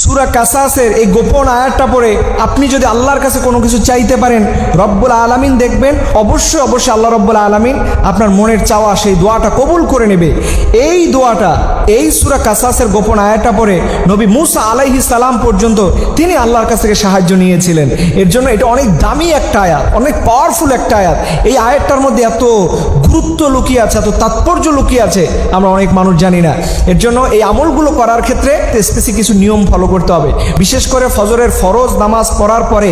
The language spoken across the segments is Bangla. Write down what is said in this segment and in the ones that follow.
সুরা কাসাসের এই গোপন আয়াতটা পড়ে আপনি যদি আল্লাহর কাছে কোনো কিছু চাইতে পারেন, রব্বুল আলামিন দেখবেন, অবশ্যই অবশ্যই আল্লাহ রব্বুল আলামিন আপনার মনের চাওয়া সেই দোয়াটা কবুল করে নেবে। এই দোয়াটা, এই সুরা কাসাসের গোপন আয়াতটা পড়ে নবী মুসা আলাইহি সালাম পর্যন্ত তিনি আল্লাহর কাছ থেকে সাহায্য নিয়েছিলেন। এর জন্য এটা অনেক দামি একটা আয়াত, অনেক পাওয়ারফুল একটা আয়াত। এই আয়াতটার মধ্যে এত গুরুত্ব লুকিয়ে আছে, এত তাৎপর্য লুকিয়ে আছে, আমরা অনেক মানুষ জানি না। এর জন্য এই আমলগুলো করার ক্ষেত্রে স্পেসি কিছু নিয়ম ফলো করতে হবে। বিশেষ করে ফজরের ফরজ নামাজ পড়ার পরে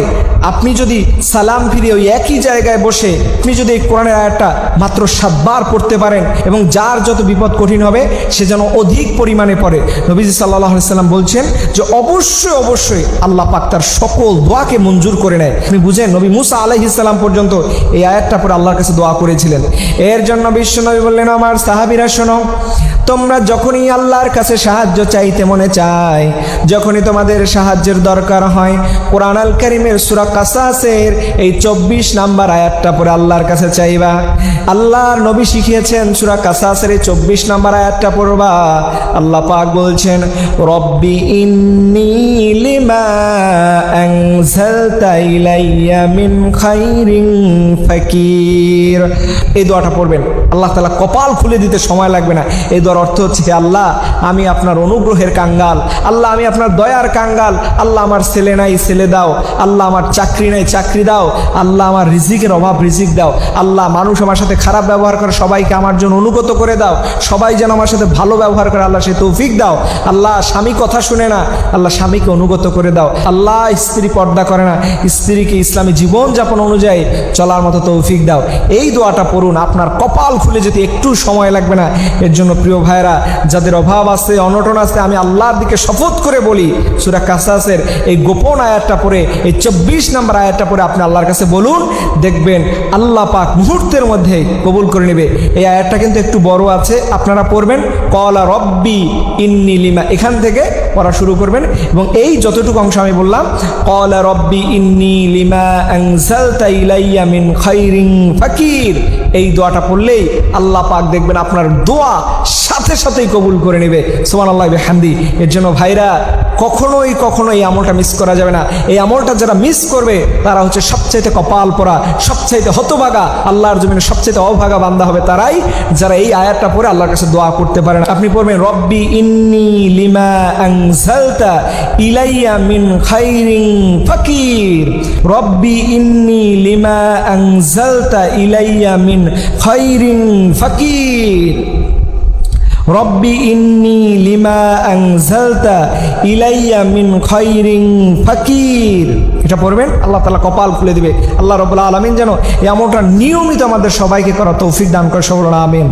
আপনি যদি সালাম ফিরে ওই একই জায়গায় বসে আপনি যদি এই কোরআনের আয়াতটা মাত্র সাতবার পড়তে পারেন এবং যার যত বিপদ কঠিন হবে, সে যেন অধিক পরিমাণে পড়ে। নবীজি সাল্লাহ সাল্লাম বলছেন যে, অবশ্যই অবশ্যই আল্লাহ পাক তার সকল দোয়াকে মঞ্জুর করে নেয়। আপনি বুঝেন, নবী মুসা আলাইহিসাল্লাম পর্যন্ত এই আয়াতটা পরে আল্লাহর কাছে দোয়া করেছিলেন। এর জন্য বিশ্বনবী বললেন, আমার সাহাবিরা, শোনো তোমরা যখনই আল্লাহর কাছে সাহায্য চাইতে মনে চায় যখনই তোমাদের সাহায্যের দরকার হয়, কোরআন আল করিমের সুরা কাসাসের এই চব্বিশ নাম্বার আয়াতটা পরে আল্লাহর কাছে চাইবা। আল্লাহর নবী শিখিয়েছেন সুরা কাসাসের এই চব্বিশ নাম্বার আয়াতটা পড়বা। আল্লাহ পাক বলছেন, রব্বি ইন্নি লিমা এই দোয়াটা পড়বেন। আল্লাহ তাআলা কপাল খুলে দিতে সময় লাগবে না। এই দোয়ার অর্থ হচ্ছে, হে আল্লাহ, আমি আপনার অনুগ্রহের কাঙ্গাল। আল্লাহ, আমি আপনার দয়ার কাঙ্গাল। আল্লাহ, আমার ছেলে নাই, ছেলে দাও। আল্লাহ, আমার চাকরি নাই, চাকরি দাও। আল্লাহ, আমার রিজিকের অভাব, রিজিক দাও। আল্লাহ, মানুষ আমার সাথে খারাপ ব্যবহার করে, সবাইকে আমার জন্য অনুগত করে দাও। সবাই যেন আমার সাথে ভালো ব্যবহার করে, আল্লাহ, সে তৌফিক দাও। আল্লাহ, স্বামী কথা শুনে না, আল্লাহ, স্বামীকে অনুগত করে দাও। আল্লাহ, স্ত্রী পর্দা করে না, স্ত্রীকে ইসলামী জীবনযাপন অনুযায়ী চলার মতো তৌফিক দাও। এই দোয়াটা পড়ুন, আপনার কপাল খুলে যেতে একটু সময় লাগবে না, এর জন্য প্রিয় ভাইরা যাদের অভাব আছে, অনটন আছে, আমি আল্লাহর দিকে শপথ করে বলি, সুরা কাসাসের এই গোপন আয়াতটা পরে এই চব্বিশ নম্বর আয়াতটা পরে আপনি আল্লাহর কাছে বলুন, দেখবেন আল্লাহ পাক মুহূর্তের মধ্যে কবুল করে নেবে। এই আয়াতটা কিন্তু একটু বড় আছে, আপনারা পড়বেন, কলা রব্বি ইন্নি লিমা এখান থেকে পড়া শুরু করবেন। এবং এই যতটুকু অংশ আমি বললাম, কলা রব্বি ইন্নি লিমা ইলাইয়া মিন খাইরিং ফাকির। এই দোয়াটা পড়লেই আল্লাহ পাক দেখবেন আপনার দোয়া সাথে সাথেই কবুল করে নেবে। সোমান আল্লাহ হান্দি এর জন্য ভাইরা কখনোই কখনো এই আমলটা মিস করা যাবে না। এই আমলটা যারা মিস করবে, তারা হচ্ছে সবচাইতে কপাল পরা সবচাইতে হতভাগা, আল্লাহর জমিনে সবচাইতে অভাগা বান্দা হবে তারাই যারা এই আয়াতটা পড়ে আল্লাহর কাছে দোয়া করতে পারে না। আপনি পড়বেন, রব্বি ইন্নি লিমা আনজালতা ইলাইয়া মিন খাইরিন ফাকির। রব্বি ইন্নি লিমা আনজালতা ইলাইয়া মিন খাইরিন ফাকির। রব্বি ইন্নি লিমা আংজালতা ইলাইয়া মিন খৈরিং ফাকির। এটা পড়বেন, আল্লাহ তালা কপাল খুলে দিবে। আল্লাহ রাব্বুল আলামিন যেন আমলটা নিয়মিত আমাদের সবাইকে করা তৌফিক দান করে সকল আমিন।